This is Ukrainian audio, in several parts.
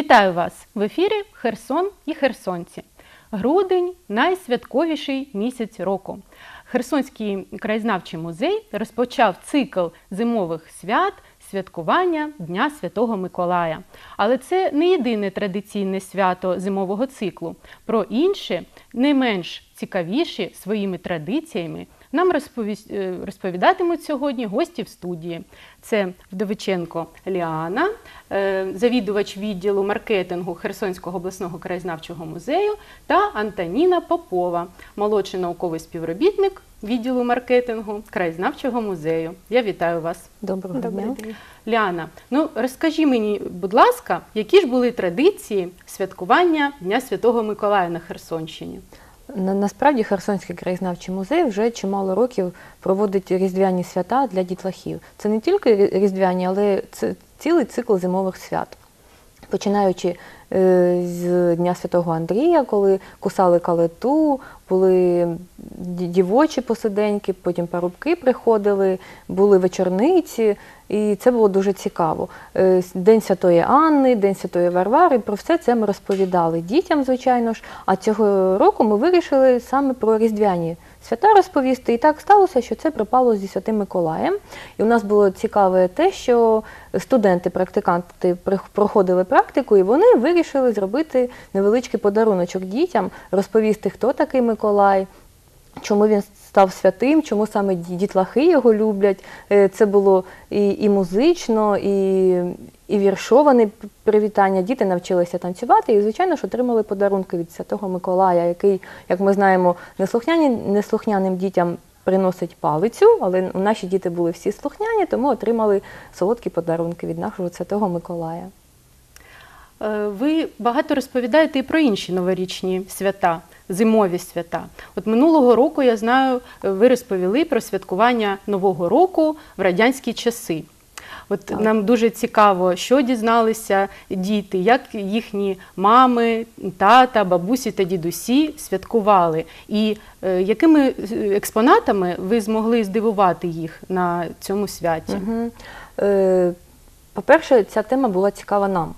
Вітаю вас в ефірі Херсон і Херсонці. Грудень найсвятковіший місяць року. Херсонський краєзнавчий музей розпочав цикл зимових свят святкування Дня Святого Миколая. Але це не єдине традиційне свято зимового циклу. Про інше, не менш цікавіші своїми традиціями. Нам розповість, е, розповідатимуть сьогодні гості в студії. Це Вдовиченко Ліана, е, завідувач відділу маркетингу Херсонського обласного краєзнавчого музею та Антоніна Попова, молодший науковий співробітник відділу маркетингу краєзнавчого музею. Я вітаю вас. Доброго Добрий дня. день. Ліана, ну розкажи мені, будь ласка, які ж були традиції святкування Дня Святого Миколая на Херсонщині? На, насправді Херсонський краєзнавчий музей вже чимало років проводить різдвяні свята для дітлахів. Це не тільки різдвяні, але це цілий цикл зимових свят. Починаючи е, з Дня Святого Андрія, коли кусали калиту, були дівочі посиденьки, потім парубки приходили, були вечорниці, і це було дуже цікаво. Е, День Святої Анни, День Святої Варвари, про все це ми розповідали дітям, звичайно ж. А цього року ми вирішили саме про різдвяні свята розповісти. І так сталося, що це припало зі Святим Миколаєм. І у нас було цікаве те, що студенти, практиканти проходили практику, і вони вирішили зробити невеличкий подаруночок дітям, розповісти, хто такий Миколай. Чому він став святим, чому саме дітлахи його люблять. Е, Це було і, і музично, і, і віршоване привітання. Діти навчилися танцювати і, звичайно ж, отримали подарунки від Святого Миколая, який, як ми знаємо, неслухняним дітям приносить палицю, але наші діти були всі слухняні, тому отримали солодкі подарунки від нашого Святого Миколая. Е, Ви багато розповідаєте і про інші новорічні свята, зимові свята. От минулого року я знаю, ви розповіли про святкування Нового року в радянські часи. От Так. нам дуже цікаво, що дізналися діти, як їхні мами, тата, бабусі та дідусі святкували, і е, якими е, експонатами ви змогли здивувати їх на цьому святі. Угу. Е, по-перше, ця тема була цікава нам.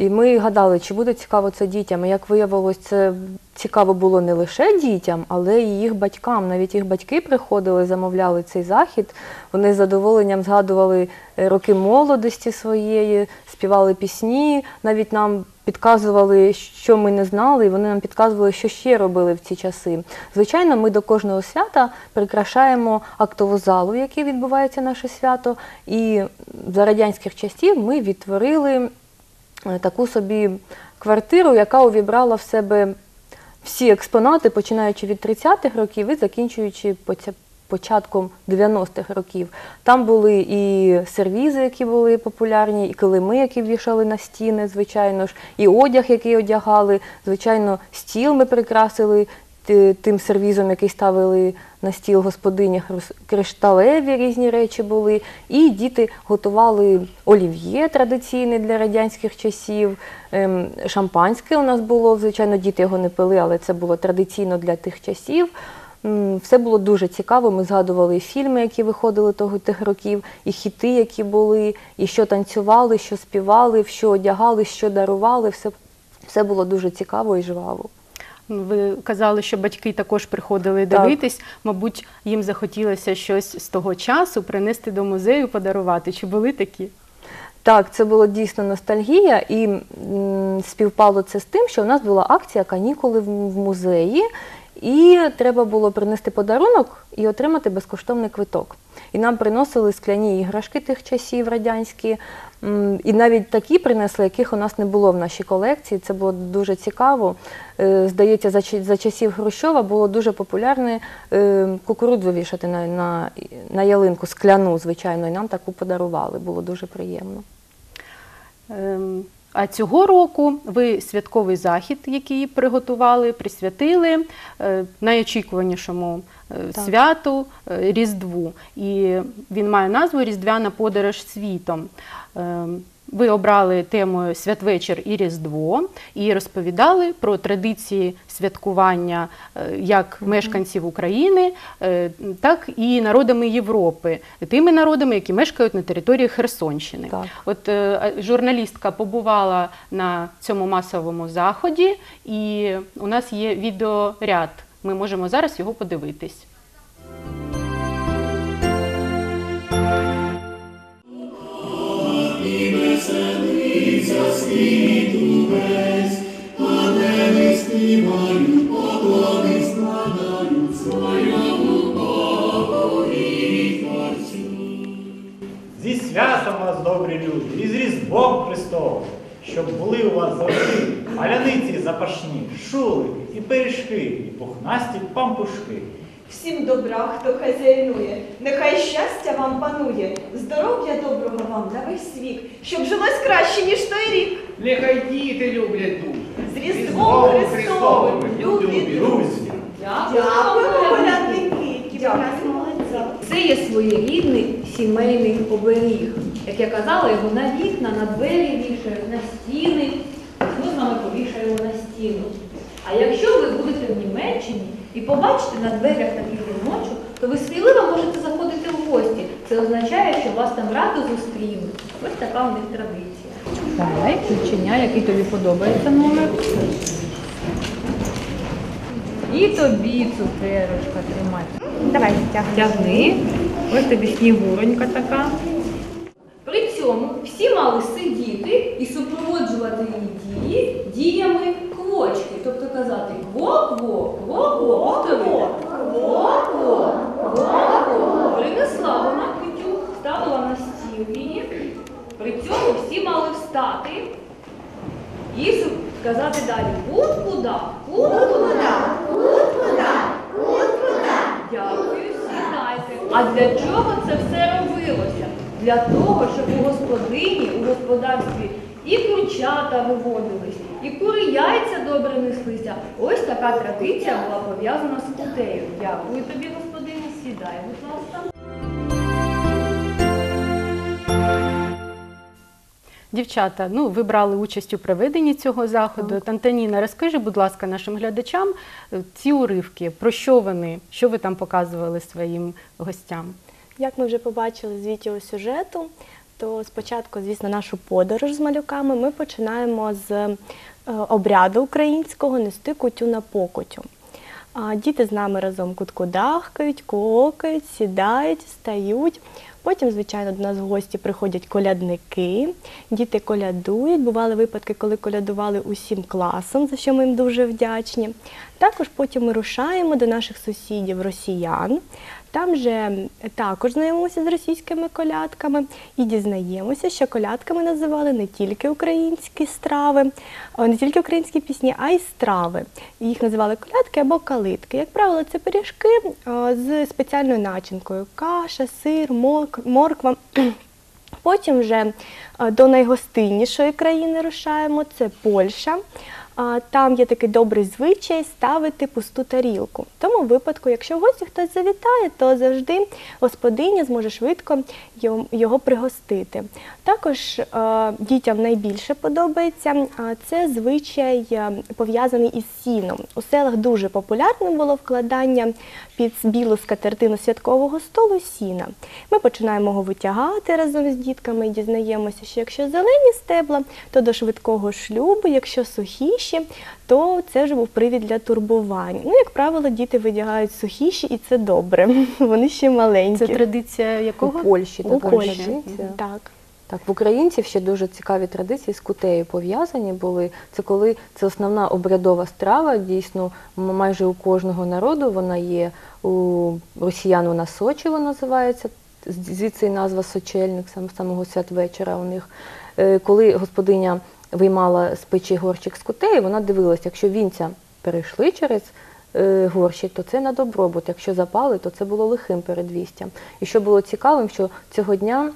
І ми гадали, чи буде цікаво це дітям. І як виявилось, це цікаво було не лише дітям, але й їх батькам. Навіть їх батьки приходили, замовляли цей захід. Вони з задоволенням згадували е, роки молодості своєї, співали пісні, навіть нам підказували, що ми не знали, і вони нам підказували, що ще робили в ці часи. Звичайно, ми до кожного свята прикрашаємо актову залу, в якій відбувається наше свято. І за радянських часів ми відтворили таку собі квартиру, яка увібрала в себе всі експонати, починаючи від 30-х років і закінчуючи початком 90-х років. Там були і сервізи, які були популярні, і килими, які вішали на стіни, звичайно ж, і одяг, який одягали. Звичайно, стіл ми прикрасили тим сервізом, який ставили на стіл господині, кришталеві різні речі були. І діти готували олів'є традиційне для радянських часів. ем, Шампанське у нас було, звичайно, діти його не пили, але це було традиційно для тих часів. Все було дуже цікаво. Ми згадували і фільми, які виходили того тих років, і хіти, які були, і що танцювали, що співали, що одягали, що дарували. Все, все було дуже цікаво і жваво. Ви казали, що батьки також приходили Так. дивитись. Мабуть, їм захотілося щось з того часу принести до музею, подарувати. Чи були такі? Так, це була дійсно ностальгія, і м, співпало це з тим, що у нас була акція канікули в, в музеї, і треба було принести подарунок і отримати безкоштовний квиток. І нам приносили скляні іграшки тих часів радянські, і навіть такі принесли, яких у нас не було в нашій колекції. Це було дуже цікаво. Е, Здається, за, часів Хрущова було дуже популярне е, кукурудзу вішати на, на, на ялинку, скляну, звичайно, і нам таку подарували. Було дуже приємно. Ем, А цього року ви святковий захід, який приготували, присвятили е, найочікуванішому е, Так. святу е, Різдву. І він має назву Різдвяна подорож світом. Ви обрали темою Святвечір і Різдво і розповідали про традиції святкування е, як мешканців України, е, так і народами Європи, тими народами, які мешкають на території Херсонщини. Так. От е, журналістка побувала на цьому масовому заході, і у нас є відеоряд. Ми можемо зараз його подивитись. Зі святом вас, добрі люди, і з Різдвом Христовим, щоб були у вас завжди паляниці запашні, шулики і пиріжки, і пухнасті пампушки. Всім добра, хто хазяйнує, нехай щастя вам панує, здоров'я доброго вам на весь вік, щоб жилось краще, ніж той рік. Нехай діти люблять дуже. З Різдвом Христовим, любі друзі! Дякуємо, колядники. Це є своєрідний сімейний оберіг. Як я казала, його на вікна, на двері вішають, на стіни. Ми з вами повішаємо на стіну. А якщо ви будете в Німеччині і побачите на дверях такий віночок, то ви сміливо можете заходити в гості. Це означає, що вас там радо зустрінуть. Ось така у них традиція. Давай, ключеня, який тобі подобається номер. І тобі цукерочка тримай. Давай, Тягни. Ось тобі снігуронька така. При цьому всі мали сидіти і супроводжувати її дії діями Тобто казати кво-кво, кво-кво. Кво-кво, кво-кво. Принесла вона квітю, ставила на стіл її. При цьому всі мали встати і сказати далі кут-куда, кут-куда, Дякую, сідайте. А для чого це все робилося? Для того, щоб у господині, у господарстві і курчата виводились, і кури яйця добре неслися. Ось така традиція була пов'язана з кутею. Дякую тобі, господині. Сідай, будь ласка. Дівчата, ну ви брали участь у проведенні цього заходу. Антоніна, розкажи, будь ласка, нашим глядачам е, ці уривки, про що вони, що ви там показували своїм гостям? Як ми вже побачили з відео сюжету, то спочатку, звісно, нашу подорож з малюками ми починаємо з е, обряду українського нести кутю на покутю. Діти з нами разом куткудахкають, кокають, сідають, стають. Потім, звичайно, до нас в гості приходять колядники, діти колядують. Бували випадки, коли колядували усім класом, за що ми їм дуже вдячні. Також потім ми рушаємо до наших сусідів росіян. Там же також знайомимося з російськими колядками і дізнаємося, що колядками називали не тільки українські страви, не тільки українські пісні, а й страви. Їх називали колядки або калитки. Як правило, це пиріжки з спеціальною начинкою: каша, сир, морква. Потім вже е, до найгостиннішої країни рушаємо, це Польща. Там є такий добрий звичай ставити пусту тарілку. В тому випадку, якщо гості хтось завітає, то завжди господиня зможе швидко його пригостити. Також е, дітям найбільше подобається а, це звичай е, пов'язаний із сіном. У селах дуже популярним було вкладання під білу скатертину святкового столу сіна. Ми починаємо його витягати разом з дітками і дізнаємося, що якщо зелені стебла, то до швидкого шлюбу, якщо сухіші, то це вже був привід для турбування. Ну, як правило, діти видягають сухіші, і це добре. Вони ще маленькі. Це традиція У якого? Польщі У Польщі. Так. Так, в українців ще дуже цікаві традиції з кутею пов'язані були. Це коли це основна обрядова страва. Дійсно, майже у кожного народу вона є. У росіян вона сочево називається, звідси і назва сочельник, сам самого святвечора у них. Е, Коли господиня виймала з печі горщик з кутею, вона дивилася, якщо вінця перейшли через е, горщик, то це на добробут. Якщо запали, то це було лихим передвістям. І що було цікавим, що цього дня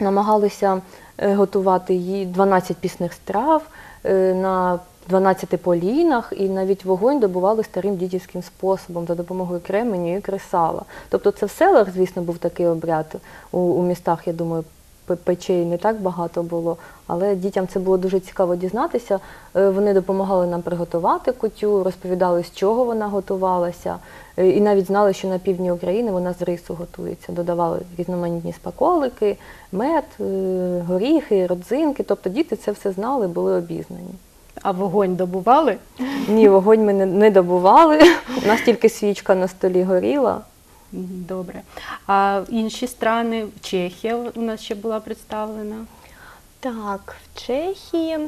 намагалися е, готувати її 12 пісних страв е, на 12 полінах, і навіть вогонь добували старим дідівським способом за допомогою кременю і кресала. Тобто це в селах, звісно, був такий обряд. У, у містах, я думаю, печей не так багато було, але дітям це було дуже цікаво дізнатися. Е, Вони допомагали нам приготувати кутю, розповідали, з чого вона готувалася, Е, і навіть знали, що на півдні України вона з рису готується. Додавали різноманітні спаколики, мед, е, горіхи, родзинки. Тобто діти це все знали, були обізнані. А вогонь добували? Ні, вогонь ми не, не добували. У нас тільки свічка на столі горіла. Добре. А інші страни, Чехія у нас ще була представлена. Так, в Чехії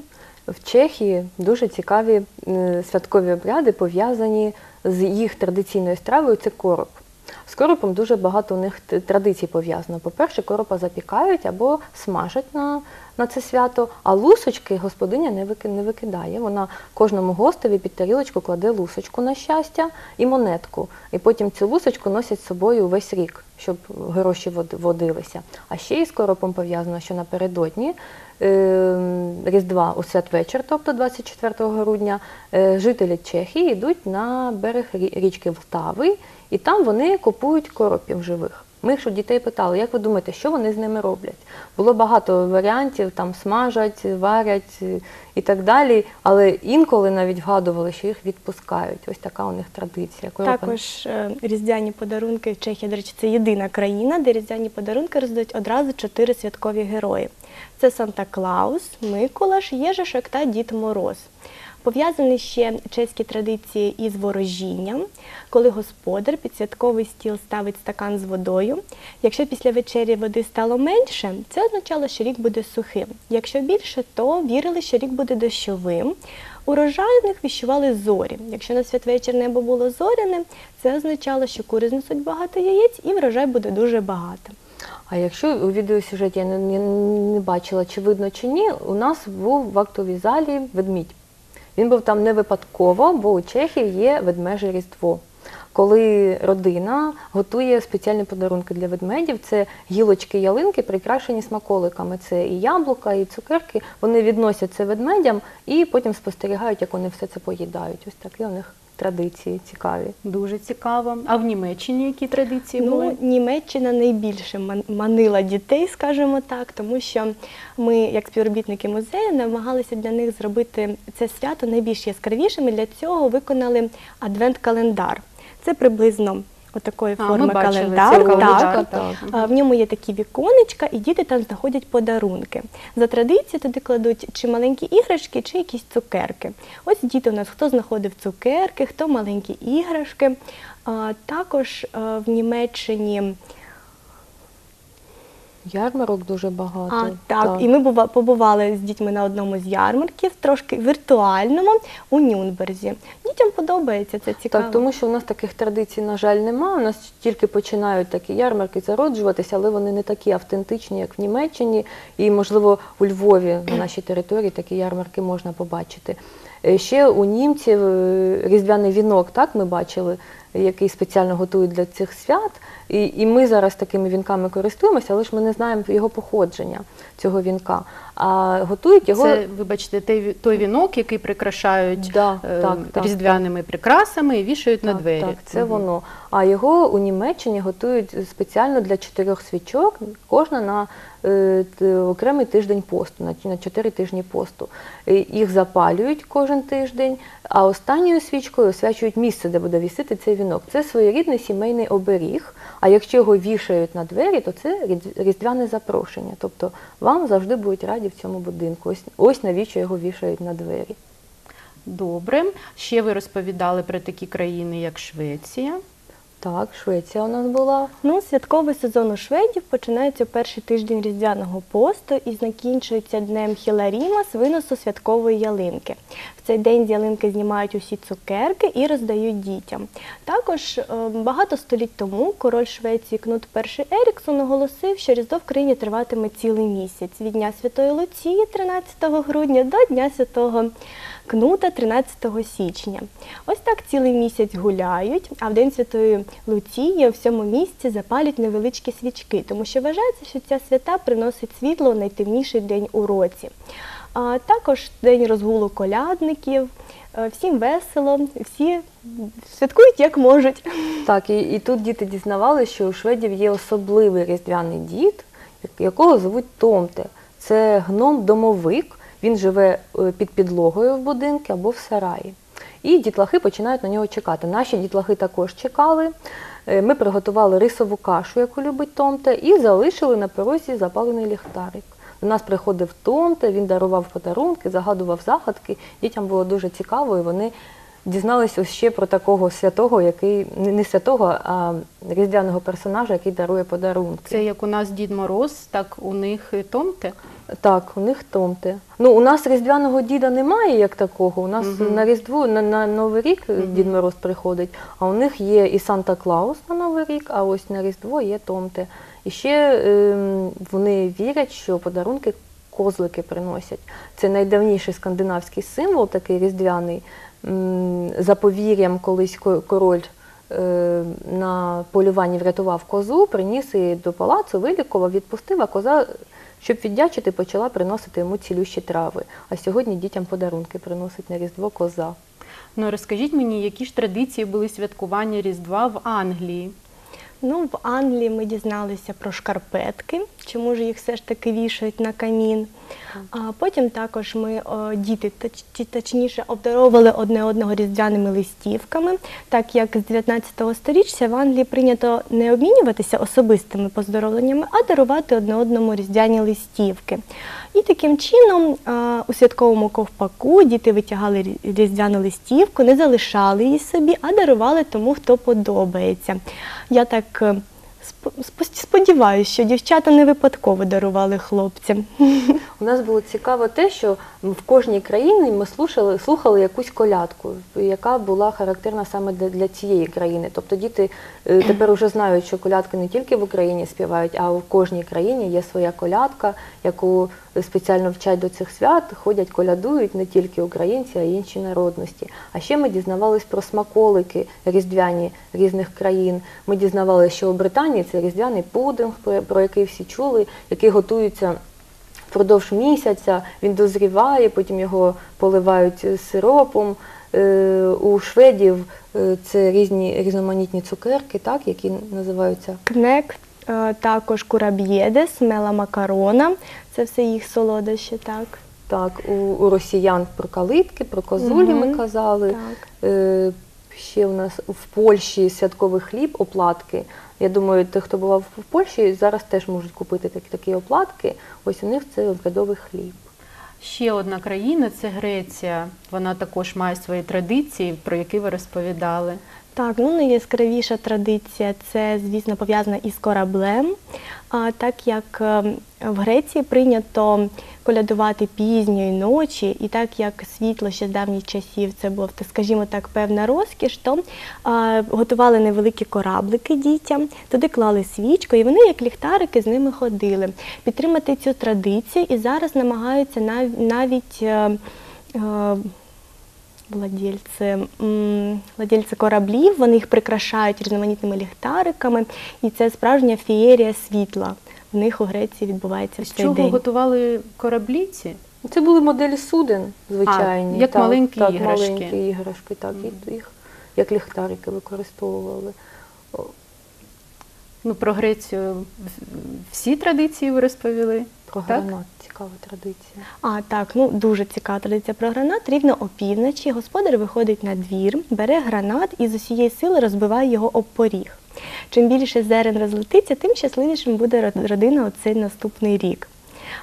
В Чехії дуже цікаві е, святкові обряди пов'язані з їх традиційною стравою це короб. З коропом дуже багато у них традицій пов'язано. По-перше, коропа запікають або смажать на, на це свято, а лусочки господиня не, викидає. Вона кожному гостеві під тарілочку кладе лусочку на щастя і монетку. І потім цю лусочку носять з собою весь рік, щоб гроші водилися. А ще із коропом пов'язано, що напередодні е, Різдва у святвечір, тобто 24 грудня, е, жителі Чехії йдуть на берег річки Влтави, і там вони купують коропів живих. Ми у дітей питали, як ви думаєте, що вони з ними роблять? Було багато варіантів, там смажать, варять і так далі, але інколи навіть вгадували, що їх відпускають. Ось така у них традиція. Коропа- також е, різдвяні подарунки. Чехія, до речі, це єдина країна, де різдвяні подарунки роздають одразу чотири святкові герої. Це Санта Клаус, Миколаш, Єжишок та Дід Мороз. Пов'язані ще чеські традиції із ворожінням, коли господар під святковий стіл ставить стакан з водою. Якщо після вечері води стало менше, це означало, що рік буде сухим. Якщо більше, то вірили, що рік буде дощовим. Урожайних віщували зорі. Якщо на святвечір небо було зоряне, це означало, що кури знесуть багато яєць і врожай буде дуже багато. А якщо у відеосюжеті я не, не, не бачила, чи видно чи ні, у нас був в актовій залі ведмідь. Він був там не випадково, бо у Чехії є ведмеже Різдво. Коли родина готує спеціальні подарунки для ведмедів, це гілочки ялинки, прикрашені смаколиками. Це і яблука, і цукерки. Вони відносять це ведмедям і потім спостерігають, як вони все це поїдають. Ось такі у них традиції цікаві. Дуже цікаво. А в Німеччині які традиції були? Ну, Німеччина найбільше манила дітей, скажімо так, тому що ми, як співробітники музею, намагалися для них зробити це свято найбільш яскравішим. І для цього виконали адвент-календар. Це приблизно отакої А, ми форми бачили календар. цей календар, так. так. А, В ньому є такі віконечка, і діти там знаходять подарунки. За традицією туди кладуть чи маленькі іграшки, чи якісь цукерки. Ось діти у нас хто знаходив цукерки, хто маленькі іграшки. А, Також а, в Німеччині Ярмарок дуже багато. а, так, і ми бува- побували з дітьми на одному з ярмарків, трошки віртуальному у Нюнберзі. Дітям подобається це цікаво. Так, тому що у нас таких традицій, на жаль, немає. У нас тільки починають такі ярмарки зароджуватися, але вони не такі автентичні, як в Німеччині. І, можливо, у Львові на нашій території такі ярмарки можна побачити. Е, Ще у німців е, різдвяний вінок, так ми бачили, який спеціально готують для цих свят. І, і ми зараз такими вінками користуємося, але ж ми не знаємо його походження цього вінка. А готують його Це, вибачте, той, той вінок, який прикрашають Да, е, так, так, різдвяними прикрасами і вішають на двері. Так, це Мгм. воно. А його у Німеччині готують спеціально для чотирьох свічок, кожна на окремий тиждень посту, на, на чотири тижні посту. Їх запалюють кожен тиждень, а останньою свічкою освячують місце, де буде вісити цей вінок. Це своєрідний сімейний оберіг. А якщо його вішають на двері, то це різдвяне запрошення. Тобто вам завжди будуть раді в цьому будинку. Ось, ось навіщо його вішають на двері. Добре. Ще ви розповідали про такі країни, як Швеція. Так, Швеція у нас була. Ну, святковий сезон у шведів починається перший тиждень різдвяного посту і закінчується днем Хіларіма з виносу святкової ялинки. В цей день з ялинки знімають усі цукерки і роздають дітям. Також е, багато століть тому король Швеції Кнут І Еріксон оголосив, що Різдво в країні триватиме цілий місяць від Дня Святої Луції 13 грудня до Дня Святого Кнута 13 січня. Ось так цілий місяць гуляють, а в День Святої Луції у всьому місті запалюють невеличкі свічки, тому що вважається, що ця свята приносить світло в найтемніший день у році. А також день розгулу колядників. Е, Всім весело, всі святкують як можуть. Так, і, і тут діти дізнавалися, що у шведів є особливий різдвяний дід, якого звуть Томте. Це гном-домовик. Він живе е, під підлогою в будинку або в сараї. І дітлахи починають на нього чекати. Наші дітлахи також чекали. Е, Ми приготували рисову кашу, яку любить Томте, і залишили на порозі запалений ліхтарик. До нас приходив Томте, він дарував подарунки, загадував загадки. Дітям було дуже цікаво, і вони дізналися ось ще про такого святого, який не святого, а різдвяного персонажа, який дарує подарунки. Це як у нас Дід Мороз, так у них Томте. Так, у них Томте. Ну, у нас різдвяного діда немає як такого. У нас Мгм. на Різдво, на, на Новий рік Мгм. Дід Мороз приходить, а у них є і Санта Клаус на Новий рік, а ось на Різдво є Томте. І ще ем, вони вірять, що подарунки козлики приносять. Це найдавніший скандинавський символ, такий різдвяний. За повір'ям, колись король е, на полюванні врятував козу, приніс її до палацу, вилікував, відпустив, а коза, щоб віддячити, почала приносити йому цілющі трави. А сьогодні дітям подарунки приносить на Різдво коза. Ну розкажіть мені, які ж традиції були святкування Різдва в Англії? Ну, в Англії ми дізналися про шкарпетки, чому ж їх все ж таки вішають на камін. А потім також ми о, діти точ- точніше обдаровували одне одного різдвяними листівками, так як з 19 століття в Англії прийнято не обмінюватися особистими поздоровленнями, а дарувати одне одному різдвяні листівки. І таким чином а, у святковому ковпаку діти витягали різдвяну листівку, не залишали її собі, а дарували тому, хто подобається. Я так că сподіваюся, що дівчата не випадково дарували хлопцям. У нас було цікаво те, що в кожній країні ми слухали, слухали якусь колядку, яка була характерна саме для, для цієї країни. Тобто діти е, тепер вже знають, що колядки не тільки в Україні співають, а в кожній країні є своя колядка, яку спеціально вчать до цих свят, ходять, колядують не тільки українці, а й інші народності. А ще ми дізнавались про смаколики різдвяні різних країн. Ми дізнавалися, що у Британії це різдвяний пудинг, про- який всі чули, який готується впродовж місяця, він дозріває, потім його поливають сиропом. Е, У шведів е, це різні різноманітні цукерки, так, які називаються Кнек, е, також кураб'єдес, мела макарона. Це все їх солодощі, так. так, у, у росіян про калитки, про козулі ми казали. так. Е, Ще у нас в Польщі святковий хліб, оплатки. Я думаю, ті, хто бував в Польщі, зараз теж можуть купити такі, такі оплатки. Ось у них це обрядовий хліб. Ще одна країна це Греція. Вона також має свої традиції, про які ви розповідали. Так, ну найяскравіша традиція це, звісно, пов'язана із кораблем. А так як е, в Греції прийнято колядувати пізньої ночі, і так як світло ще з давніх часів це так скажімо так, певна розкіш, то а, готували невеликі кораблики дітям, туди клали свічку, і вони, як ліхтарики, з ними ходили. Підтримати цю традицію і зараз намагаються нав- навіть. е, е, Владельці, владельці кораблів, вони їх прикрашають різноманітними ліхтариками, і це справжня феєрія світла. В них у Греції відбувається в З цей чого день. готували кораблі ці? Це були моделі суден, звичайні. як маленькі так, іграшки. маленькі іграшки, так, і їх як ліхтарики використовували. Ну, про Грецію всі традиції ви розповіли. Про Так? гранат, цікава традиція. А так, ну дуже цікава традиція про гранат. Рівно опівночі господар виходить на двір, бере гранат і з усієї сили розбиває його об поріг. Чим більше зерен розлетиться, тим щасливішим буде родина у цей наступний рік.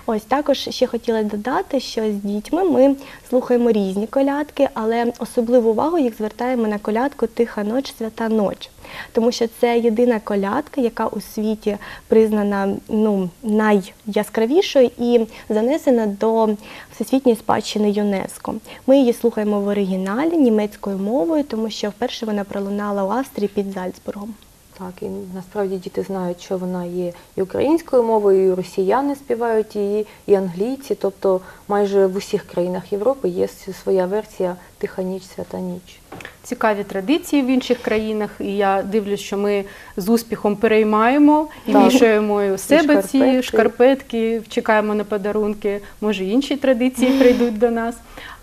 Ось також ще хотіла додати, що з дітьми ми слухаємо різні колядки, але особливу увагу їх звертаємо на колядку Тиха ноч, свята ноч. Тому що це єдина колядка, яка у світі признана ну, найяскравішою і занесена до Всесвітньої спадщини ЮНЕСКО. Ми її слухаємо в оригіналі німецькою мовою, тому що вперше вона пролунала у Австрії під Зальцбургом. Так, і насправді діти знають, що вона є і українською мовою, і росіяни співають її, і англійці. Тобто майже в усіх країнах Європи є своя версія Тиха ніч, свята ніч. Цікаві традиції в інших країнах, і я дивлюсь, що ми з успіхом переймаємо і Так. вішаємо у себе ці шкарпетки. шкарпетки, чекаємо на подарунки. Може, інші традиції прийдуть до нас.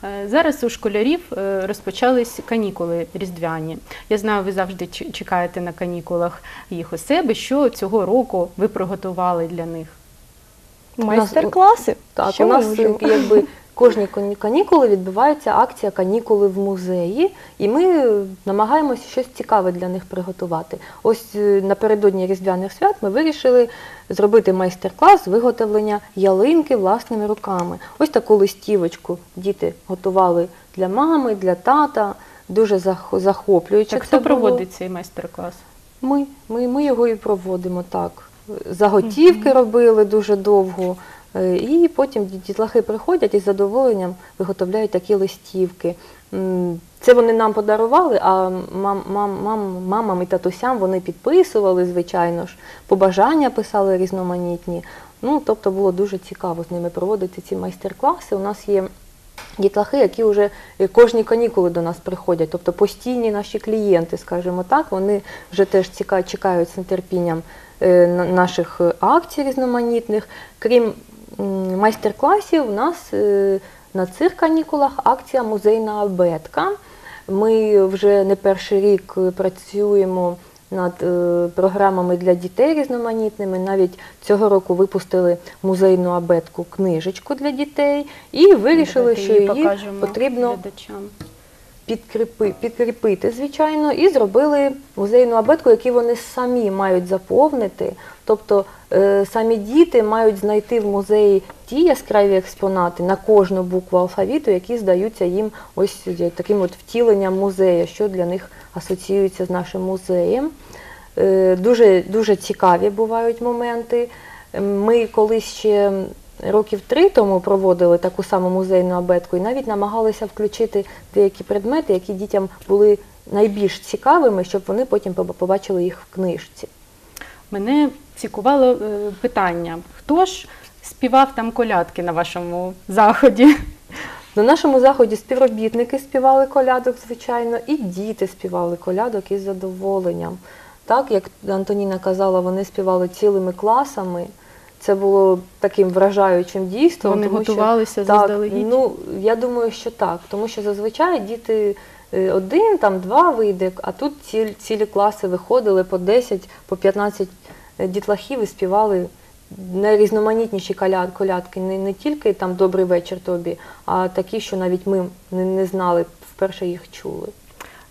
Е, Зараз у школярів е, розпочались канікули різдвяні. Я знаю, ви завжди чекаєте на канікулах їх у себе. Що цього року ви приготували для них? Майстер-класи. Так, Що у нас можемо? е, якби кожні кані- канікули відбувається акція канікули в музеї, і ми намагаємося щось цікаве для них приготувати. Ось е, напередодні Різдвяних свят ми вирішили зробити майстер-клас з виготовлення ялинки власними руками. Ось таку листівочку діти готували для мами, для тата. Дуже зах- захоплююче. Хто проводить цей майстер-клас? Ми, ми, ми його і проводимо так. Заготівки робили дуже довго. Е, І потім дітлахи приходять і з задоволенням виготовляють такі листівки. Це вони нам подарували, а мам, мам, мам, мамам і татусям вони підписували, звичайно ж, побажання писали різноманітні. Ну, тобто було дуже цікаво з ними проводити ці майстер-класи. У нас є дітлахи, які вже е, кожні канікули до нас приходять, тобто постійні наші клієнти, скажімо так, вони вже теж чекають з нетерпінням е, наших акцій різноманітних. Крім майстер-класів, у нас е, на цих канікулах акція музейна абетка. Ми вже не перший рік працюємо над е, програмами для дітей різноманітними. Навіть цього року випустили музейну абетку книжечку для дітей і вирішили, Давайте що її її потрібно глядачам. Підкріпи, підкріпити, звичайно, і зробили музейну абетку, яку вони самі мають заповнити. Тобто е, самі діти мають знайти в музеї ті яскраві експонати на кожну букву алфавіту, які здаються їм ось таким от втіленням музею, що для них асоціюється з нашим музеєм. Е, Дуже, дуже цікаві бувають моменти. Ми колись ще років три тому проводили таку саму музейну абетку і навіть намагалися включити деякі предмети, які дітям були найбільш цікавими, щоб вони потім побачили їх в книжці. Мене цікувало е, питання: хто ж співав там колядки на вашому заході? На нашому заході співробітники співали колядок, звичайно, і діти співали колядок із задоволенням. Так, як Антоніна казала, вони співали цілими класами. Це було таким вражаючим дійством. Вони тому що- готувалися Так, заздалегідь? ну я думаю, що так, тому що зазвичай діти е, один, там два вийде, а тут ціль, цілі класи виходили по 10, по 15 дітлахів і співали найрізноманітніші коляд, колядки. Не, не тільки там добрий вечір тобі, а такі, що навіть ми не, не знали, вперше їх чули.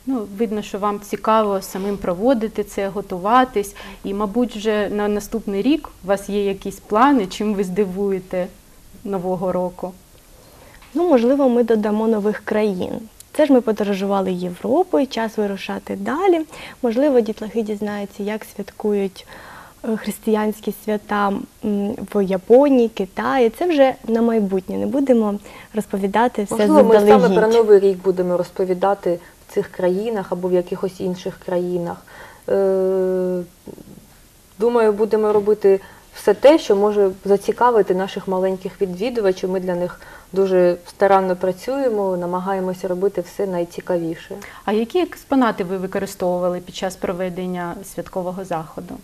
Ну, видно, що вам цікаво самим проводити це, готуватись. І, мабуть, вже на наступний рік у вас є якісь плани, чим ви здивуєте нового року. Ну, можливо, ми додамо нових країн. Це ж ми подорожували Європою, час вирушати далі. Можливо, дітлахи дізнаються, як святкують е, християнські свята в Японії, Китаї. Це вже на майбутнє. Не будемо розповідати все Можливо, ми саме про. Новий рік будемо розповідати цих країнах або в якихось інших країнах. Е, Думаю, будемо робити все те, що може зацікавити наших маленьких відвідувачів. Ми для них дуже старанно працюємо, намагаємося робити все найцікавіше. А які експонати ви використовували під час проведення святкового заходу?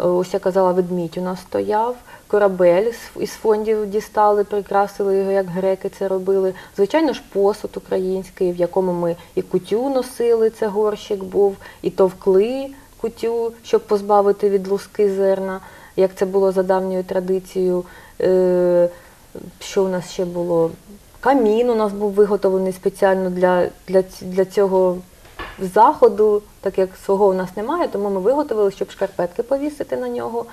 Е, Ось я казала, ведмідь у нас стояв, корабель із фондів дістали, прикрасили його, як греки це робили. Звичайно ж, посуд український, в якому ми і кутю носили, це горщик був, і товкли кутю, щоб позбавити від луски зерна, як це було за давньою традицією. Е, Що у нас ще було? Камін у нас був виготовлений спеціально для, для, для цього заходу, так як свого у нас немає, тому ми виготовили, щоб шкарпетки повісити на нього.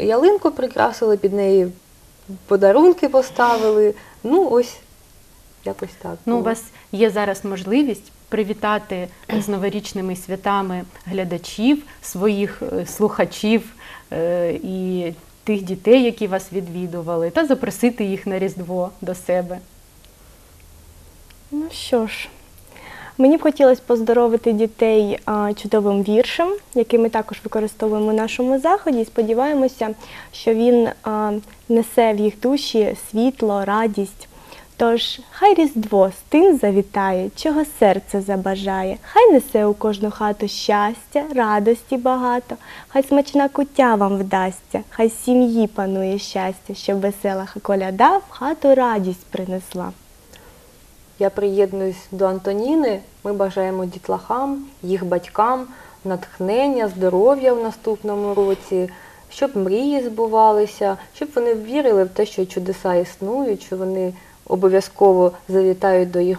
Ялинку прикрасили, під неї подарунки поставили. Ну, ось якось так. Ну, у вас є зараз можливість привітати з новорічними святами глядачів, своїх е, слухачів е, і тих дітей, які вас відвідували, та запросити їх на Різдво до себе. Ну що ж, мені б хотілося поздоровити дітей чудовим віршем, який ми також використовуємо у нашому заході. Сподіваємося, що він несе в їх душі світло, радість. Тож, хай Різдво з тим завітає, чого серце забажає, хай несе у кожну хату щастя, радості багато, хай смачна куття вам вдасться, хай сім'ї панує щастя, щоб весела коляда в хату радість принесла. Я приєднуюсь до Антоніни. Ми бажаємо дітлахам, їх батькам натхнення, здоров'я в наступному році, щоб мрії збувалися, щоб вони вірили в те, що чудеса існують, що вони обов'язково завітають до їх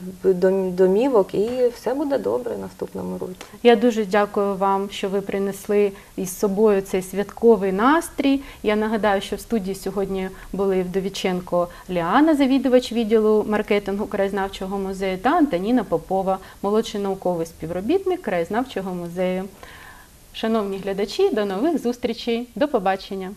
домівок, і все буде добре наступному році. Я дуже дякую вам, що ви принесли із собою цей святковий настрій. Я нагадаю, що в студії сьогодні були Вдовіченко Ліана, завідувач відділу маркетингу краєзнавчого музею, та Антоніна Попова, молодший науковий співробітник краєзнавчого музею. Шановні глядачі, до нових зустрічей, до побачення!